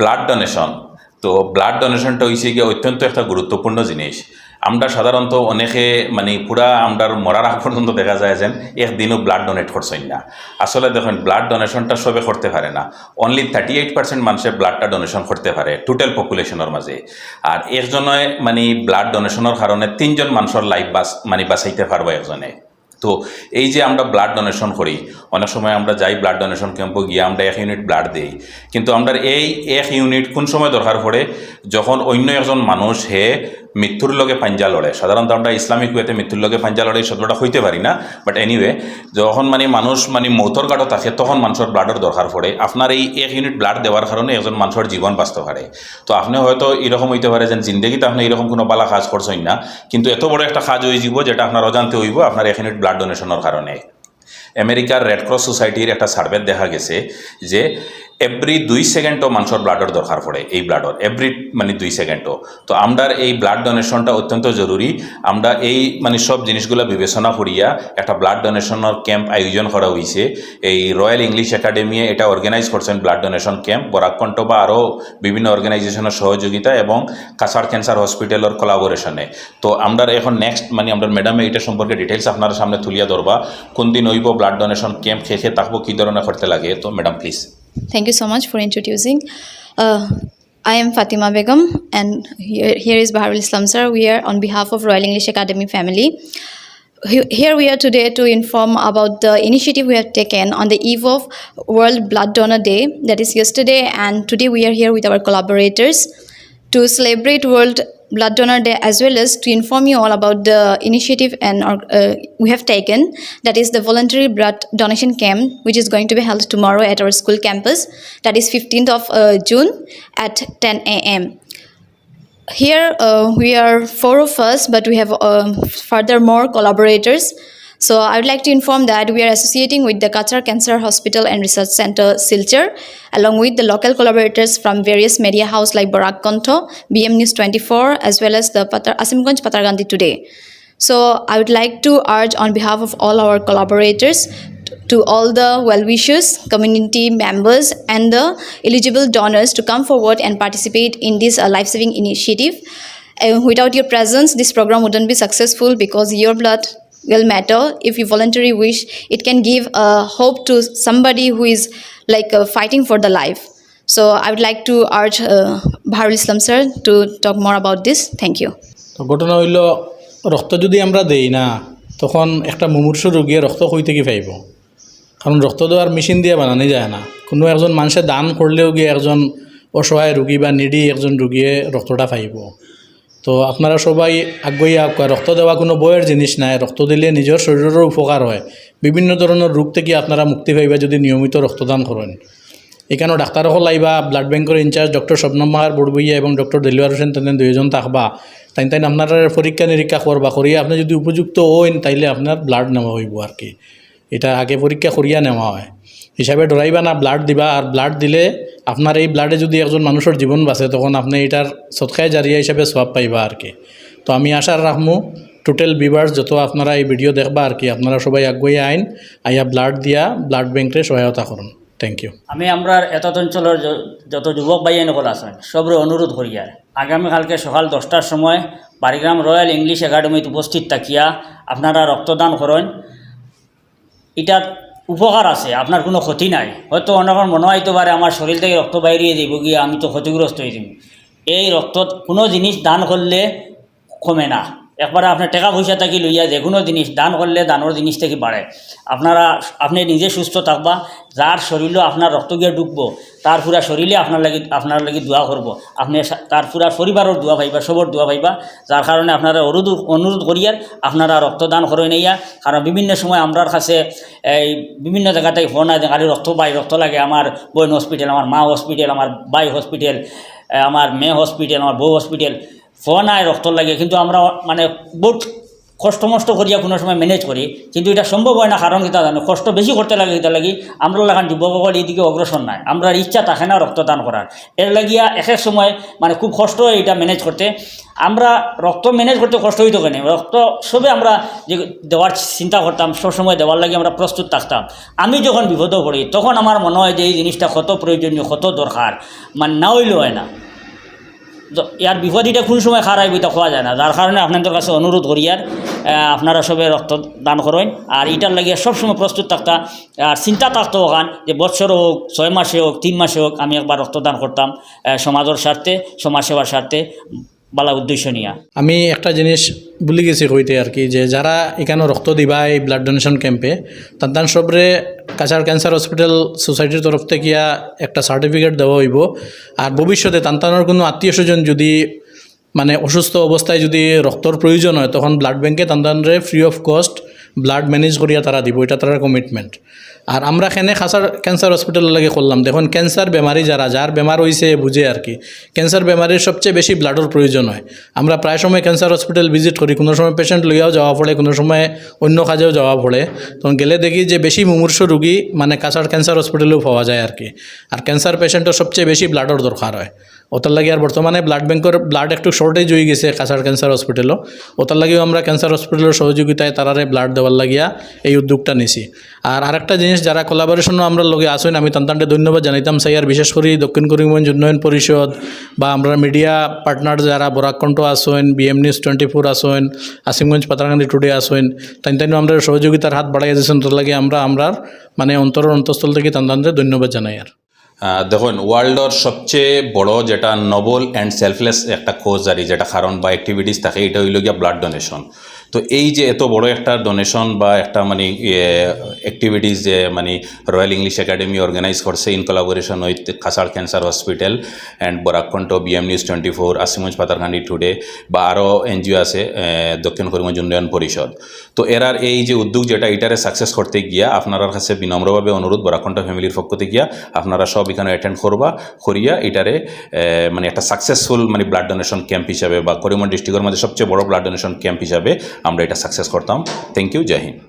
Blood donation তো blood ডোনেশনটা হয়েছে গিয়ে অত্যন্ত একটা গুরুত্বপূর্ণ জিনিস। আমরা সাধারণত অনেকে মানে পুরা আমরার মরার আগ পর্যন্ত দেখা যায় যেন একদিনও ব্লাড ডোনেট করছেন না। আসলে দেখেন ব্লাড ডোনেশনটা সবে করতে পারে না। অনলি থার্টি এইট পার্সেন্ট মানুষের ব্লাডটা ডোনেশন করতে পারে টোটাল পপুলেশনের মাঝে। আর একজনে মানে ব্লাড ডোনেশনের কারণে তিনজন মানুষের লাইফ বাস মানে বাঁচাইতে পারব একজনে। তো এই যে আমরা ব্লাড ডোনেশন করি, অনেক সময় আমরা যাই ব্লাড ডোনেশন ক্যাম্পে গিয়ে আমরা এক ইউনিট ব্লাড দিই। কিন্তু আমরা এই এক ইউনিট কোন সময় দরকার পড়ে? যখন অন্য একজন মানুষ হে মৃত্যুর লগে পাঞ্জা লড়ে। সাধারণত আমরা ইসলামিক ওয়েতে মৃত্যুর লগে পাঞ্জা লড়ে, এই শব্দটা হইতে পারি না। বাট এনিওয়ে যখন মানে মানুষ মানে মৌতর গাঢ় থাকে, তখন মানুষের ব্লাডের দরকার পড়ে আপনার এই এক ইউনিট ব্লাড দেওয়ার কারণে একজন মানুষের জীবন বাঁচতে পারে তো আপনি হয়তো এরকম হইতে পারে যে জিন্দগিতে আপনি এরকম কোনো বালা কাজ করছেন না। কিন্তু এত বড় একটা কাজ হয়ে যাব যেটা আপনার অজান্তে হইব আপনার এক ইউনিট ব্লাড ডোনেশনের কারণে আমেরিকার রেড ক্রস সোসাইটির একটা সার্ভে দেখা গেছে যে এভরি দুই সেকেন্ডও মানুষের ব্লাডের দরকার পড়ে, এই ব্লাডর এভরি মানে দুই সেকেন্ডও। তো আমরার এই ব্লাড ডোনেশনটা অত্যন্ত জরুরি। আমরা এই মানে সব জিনিসগুলো বিবেচনা করিয়া একটা ব্লাড ডোনেশনের ক্যাম্প আয়োজন করা হয়েছে এই রয়্যাল ইংলিশ একাডেমি এটা অর্গানাইজ করছেন ব্লাড ডোনেশন ক্যাম্প বরাকণ্ঠ বা আরও বিভিন্ন অর্গানাইজেশনের সহযোগিতা এবং কাছাড় ক্যান্সার হসপিটালের কোলাবোরেশনে তো আমরা এখন নেক্সট মানে আমরা ম্যাডামে এটা সম্পর্কে ডিটেলস আপনার সামনে তুলিয়া ধরবা। কোন দিন হইব ব্লাড ডোনেশন ক্যাম্প খেয়ে থাকব কী ধরনের করতে লাগে? তো madam please Thank you so much for introducing. Uh, I am Fatima Begum, and here, here is Baharul Islam sir. We are on behalf of Royal English Academy family. Here we are today to inform about the initiative we have taken on the eve of World Blood Donor Day, that is yesterday, and today we are here with our collaborators to celebrate World Blood Donor Day as well as to inform you all about the initiative and uh, we have taken that is the voluntary blood donation camp which is going to be held tomorrow at our school campus that is 15th of uh, June at 10 a.m. Here uh, we are four of us, but we have um, further more collaborators. So I would like to inform that we are associating with the Qatar Cancer Hospital and Research Center Silchar, along with the local collaborators from various media house like Barak Konto, BM News 24, as well as the Patar, Asimganj Patargandhi Today. So I would like to urge on behalf of all our collaborators to all the well-wishers, community members, and the eligible donors to come forward and participate in this uh, life-saving initiative. Uh, without your presence, this program wouldn't be successful because your blood will matter. If you voluntarily wish, it can give uh, hope to somebody who is like uh, fighting for the life. So I would like to urge uh, Baharul Islam sir to talk more about this. Thank you. ঘটনা হইল রক্ত যদি আমরা দেই না তখন একটা মুমূর্ষ রোগীয়ে রক্ত কই থেকে পাইব কারণ রক্ত দেওয়ার মেশিন দিয়ে বানানো যায় না কোনো একজন মানুষে দান করলেও গিয়ে একজন অসহায় রুগী বা নিডি একজন রুগীয়ে রক্তটা পাইব তো আপনারা সবাই আগ্রহী আগুয়া রক্ত দেওয়া কোনো বইয়ের জিনিস নাই, রক্ত দিলে নিজের শরীরেরও উপকার হয়। বিভিন্ন ধরনের রোগ থেকে আপনারা মুক্তি পাইবা যদি নিয়মিত রক্তদান করেন। এখানে ডাক্তারসকল আইবা ব্লাড বেংকের ইনচার্জ ডক্টর শবনম মাহার বড়বইয়া এবং ডক্টর দেলিওয়ার হোসেন তেনে দুইজন থাকবা। তাই তাই আপনার পরীক্ষা নিরীক্ষা করবা করিয়া আপনি যদি উপযুক্ত হইন, তাইলে আপনার ব্লাড নেওয়া হইব আর কি। এটা আগে পরীক্ষা করিয়া নেওয়া হয়। হিসাবে ডরাইবা না ব্লাড দিবা, আর ব্লাড দিলে আপনার এই ব্লাডে যদি একজন মানুষের জীবন বাঁচে, তখন আপনি এটার সৎকায় জারিয়া হিসাবে সব পাইবা আর কি। তো আমি আশা রাখমু টোটাল ভিভার্স যত আপনারা এই ভিডিও দেখবা আর কি, আপনারা সবাই আগুয়ে আইন, আইয়া ব্লাড দিয়া ব্লাড ব্যাংকে সহায়তা করুন। থ্যাংক ইউ আমি আমরা এত অঞ্চলের যত যুবক ভাই নকল আছেন সবরে অনুরোধ করি আর আগামীকালকে সকাল দশটার সময় বারিগ্রাম রয়্যাল ইংলিশ একাডেমিতে উপস্থিত থাকিয়া, আপনারা রক্তদান করেন এটার উপকার আছে, আপনার কোনো ক্ষতি নাই। হয়তো অনেকের মনে হইতে পারে, আমার শরীর থেকে রক্ত বাইরিয়ে দিব, গিয়ে আমি তো ক্ষতিগ্রস্ত হয়ে দিব এই রক্ত কোনো জিনিস দান করলে কমে না। একবারে আপনার টাকা পয়সা থাকি লইয়া যে কোনো জিনিস, দান করলে দানের জিনিস থেকে বাড়ে? আপনারা আপনি নিজে সুস্থ থাকবা, যার শরীরও আপনার রক্ত গিয়ে ডুববো, তার পুরা শরীরে আপনার লাগি আপনার লাগি দোয়া করব। আপনি তার পুরা পরিবারের দোয়া পাইবা, সবর দোয়া পাইবা, যার কারণে আপনারা অনুরোধ অনুরোধ করিয়ার আপনারা রক্তদান করে নেইয়া কারণ বিভিন্ন সময় আমরার কাছে এই বিভিন্ন জায়গা থেকে ফোন আছে খালি রক্ত পাই, রক্ত লাগে। আমার বোন হসপিটাল আমার মা হসপিটাল আমার বাই হসপিটাল আমার মেয়ে হসপিটাল আমার বউ হসপিটাল ফোন আয় রক্ত লাগে, কিন্তু আমরা মানে বহুত কষ্ট মষ্ট করিয়া কোনো সময় ম্যানেজ করি। কিন্তু এটা সম্ভব হয় না কারণ এটা জানো? কষ্ট বেশি করতে লাগে এটা লাগি আমরা লাগান যুবকসকল এইদিকে অগ্রসর নাই। আমরা ইচ্ছা থাকে না রক্তদান করার এর লাগিয়া এক এক সময় মানে খুব কষ্ট হয় এটা ম্যানেজ করতে। আমরা রক্ত ম্যানেজ করতে কষ্ট হইতো কেন? রক্ত সবে আমরা যে দেওয়ার চিন্তা করতাম সবসময় দেওয়ার লাগে আমরা প্রস্তুত থাকতাম। আমি যখন বিপদে পড়ি, তখন আমার মনে হয় যে এই জিনিসটা কত প্রয়োজনীয়, কত দরকার। মানে না হইলেও হয় না। তো ইয়ার বিপদীটা কোন সময় খারাপ এটা খোয়া যায় না। যার কারণে আপনাদের কাছে অনুরোধ করি আর আপনারা সবে রক্ত দান করেন। আর এটার লাগিয়ে সবসময় প্রস্তুত থাকতা, আর চিন্তা থাকতো ওখান যে বছর হোক ছয় মাসে হোক তিন মাসে হোক আমি একবার রক্তদান করতাম সমাজের স্বার্থে, সমাজসেবার স্বার্থে। বালা উদ্দেশ্য নিয়ে। আমি একটা জিনিস ভুলে গেছি কইতে আর কি, যে যারা এখানে রক্ত দিবা এই ব্লাড ডোনেশন ক্যাম্পে তান্তান সবরে কাছার ক্যান্সার হসপিটাল সোসাইটির তরফ থেকে একটা সার্টিফিকেট দেওয়া হইব। আর ভবিষ্যতে তান্তানোর কোনো আত্মীয় স্বজন যদি মানে অসুস্থ অবস্থায় যদি রক্তর প্রয়োজন হয়, তখন ব্লাড ব্যাঙ্কে তান্তানরে free of cost blood manage করিয়া তারা দিব, এটা তারা কমিটমেন্ট আর আমরা এখানে খাসার ক্যান্সার হসপিটালের লাগে করলাম। দেখুন ক্যান্সার বেমারি যারা, যার বেমার হয়েছে বুঝে আর কি। ক্যান্সার বেমারির সবচেয়ে বেশি ব্লাডের প্রয়োজন হয়। আমরা প্রায় সময় ক্যান্সার হসপিটাল ভিজিট করি, কোনো সময় পেশেন্ট লইয়াও যাওয়া পড়ে, কোনো সময় অন্য কাজেও যাওয়া পড়ে। তখন গেলে দেখি যে বেশি মুমূর্ষ রুগী মানে কাছার ক্যান্সার হসপিটালেও পাওয়া যায় আর কি। আর ক্যান্সার পেশেন্টের সবচেয়ে বেশি ব্লাডের দরকার হয়। ওটার লাগে আর বর্তমানে ব্লাড ব্যাংকের ব্লাড একটু শর্টেজ হয়ে গেছে কাছার ক্যান্সার হসপিটালও ওটার লাগেও আমরা ক্যান্সার হসপিটালের সহযোগিতায় তারারে ব্লাড দেওয়ার লাগিয়া এই উদ্যোগটা নিছি। আর আরেকটা জিনিস, যারা কোলাবোরেশনও আমরা লগে আসেন আমি তান্তানটে ধন্যবাদ জানাইতাম সাই আর বিশেষ করে দক্ষিণ করিমগঞ্জ উন্নয়ন পরিষদ বা আমরা মিডিয়া পার্টনার যারা বরাকণ্ঠ আসেন বিএম নিউজ টোয়েন্টি ফোর আসেন আসিমগঞ্জ পাতারকান্দি টুডে আসেন তাই তাই আমরা সহযোগিতার হাত বাড়াই দিয়েছেন। তার লাগে আমরা আমরা মানে অন্তর অন্তঃস্থল থেকে তান্তানদের ধন্যবাদ জানাই আর। দেখুন, ওয়ার্ল্ডর সবচেয়ে বড় যেটা নবল অ্যান্ড সেলফলেস একটা কোজ আর যেটা কারণ বা অ্যাক্টিভিটিস থাকে, এটা হইল গিয়া ব্লাড ডোনেশন তো এই যে এত বড় একটা ডোনেশন বা একটা মানে অ্যাক্টিভিটিস যে মানে রয়্যাল ইংলিশ একাডেমি অর্গানাইজ করছে in collaboration with Cachar cancer hospital and বরাকণ্ঠ BM news twenty four Asimganj Patharkandi today বা আরও এনজিও আছে দক্ষিণ করিমগঞ্জ উন্নয়ন পরিষদ তো এরার এই যে উদ্যোগ যেটা, এটারে সাকসেস করতে গিয়া আপনার কাছে বিনম্রভাবে অনুরোধ বরাকণ্ঠ ফ্যামিলির পক্ষ থেকে গিয়া আপনারা সব এখানে অ্যাটেন্ড করবা, করিয়া এটারে মানে একটা সাকসেসফুল মানে ব্লাড ডোনেশন ক্যাম্প হিসাবে বা করিমগঞ্জ ডিস্ট্রিক্টের মধ্যে সবচেয়ে বড় ব্লাড ডোনেশন ক্যাম্প হিসাবে আমরা এটা সাকসেস করতাম। Thank you Joy Hind